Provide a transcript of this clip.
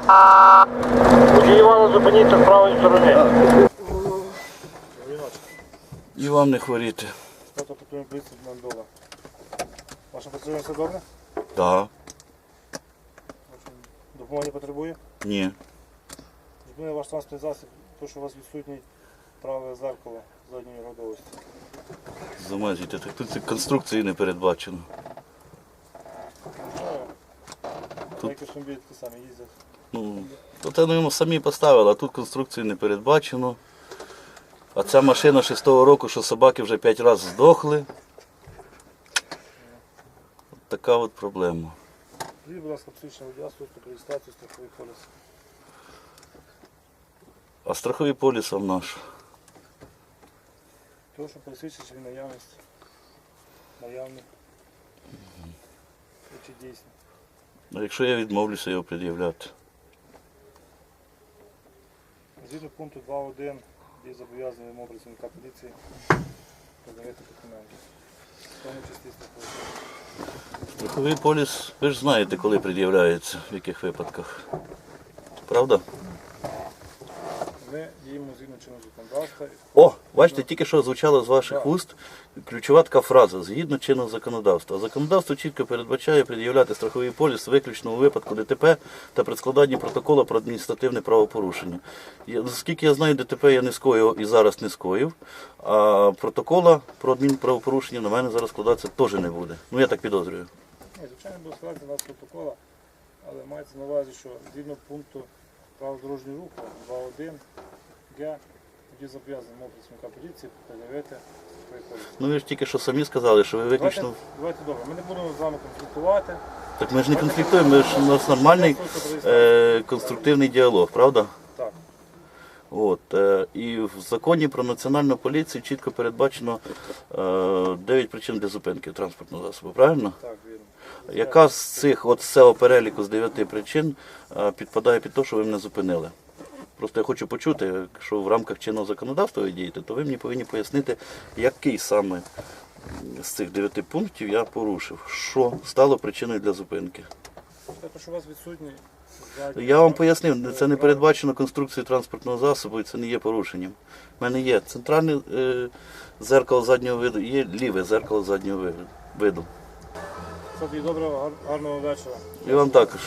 Водій Івана зупиніться з правої сторони. І вам не хворіти. Фото патрульної поліції Мандола. Ваша патрульна все добре? Так. Допомоги не потребує? Ні. Зупинив ваш транспортний засіб, то що у вас відсутній праве зеркало задньої родовості. Замазуйте. Так тут конструкції не передбачено. Тут... Як автомобілі такі самі їздять. Ну, то те ну, самі поставили, а тут конструкції не передбачено. А ця машина 6-го року, що собаки вже 5 разів здохли. От така от проблема. Скажіть, будь ласка, психічне водія, службу реєстрацію страховий поліс. А страховий поліс вам наш. Того, що пересвідчить, він наявність. Наявний. Чи дійсно. А якщо я відмовлюся його пред'являти? Згідно пункту 2.1 є зобов'язаний вимог працівника поліції подавати документи. В тому числі. Страховий поліс, ви ж знаєте, коли пред'являється, в яких випадках. Правда? Ми діємо згідно чинного законодавства. О, бачите, тільки що звучало з ваших вуст ключова така фраза згідно чинного законодавства. Законодавство чітко передбачає пред'являти страховий поліс виключно у випадку ДТП та при складанні протокола про адміністративне правопорушення. Я- Наскільки я знаю, ДТП я не скоїв і зараз не скоїв, а протокола про адмінправопорушення на мене зараз складатися теж не буде. Ну я так підозрюю. Ні, звичайно, буде складати нас протокола, але мається на увазі, що згідно пункту правил дорожнього руху 2.1 Г тоді зобов'язаний мов працівника поліції передавати страховий. Ну ви ж тільки що самі сказали, що ви Давайте, виключно. давайте добре, ми не будемо з вами конфліктувати. Так ми ж не конфліктуємо, ми ж у нас нормальний е, конструктивний діалог, правда? От, е, і в законі про національну поліцію чітко передбачено е, 9 причин для зупинки транспортного засобу, правильно? Так, вірно. Яка з цих, от з цього переліку з 9 причин е, підпадає під те, що ви мене зупинили? Просто я хочу почути, якщо в рамках чинного законодавства ви дієте, то ви мені повинні пояснити, який саме з цих 9 пунктів я порушив, що стало причиною для зупинки. Тобто, що у вас відсутній Я вам пояснив, це не передбачено конструкцією транспортного засобу і це не є порушенням. У мене є центральне е, зеркало заднього виду, є ліве зеркало заднього виду-. Доброго, гарного вечора. І вам також.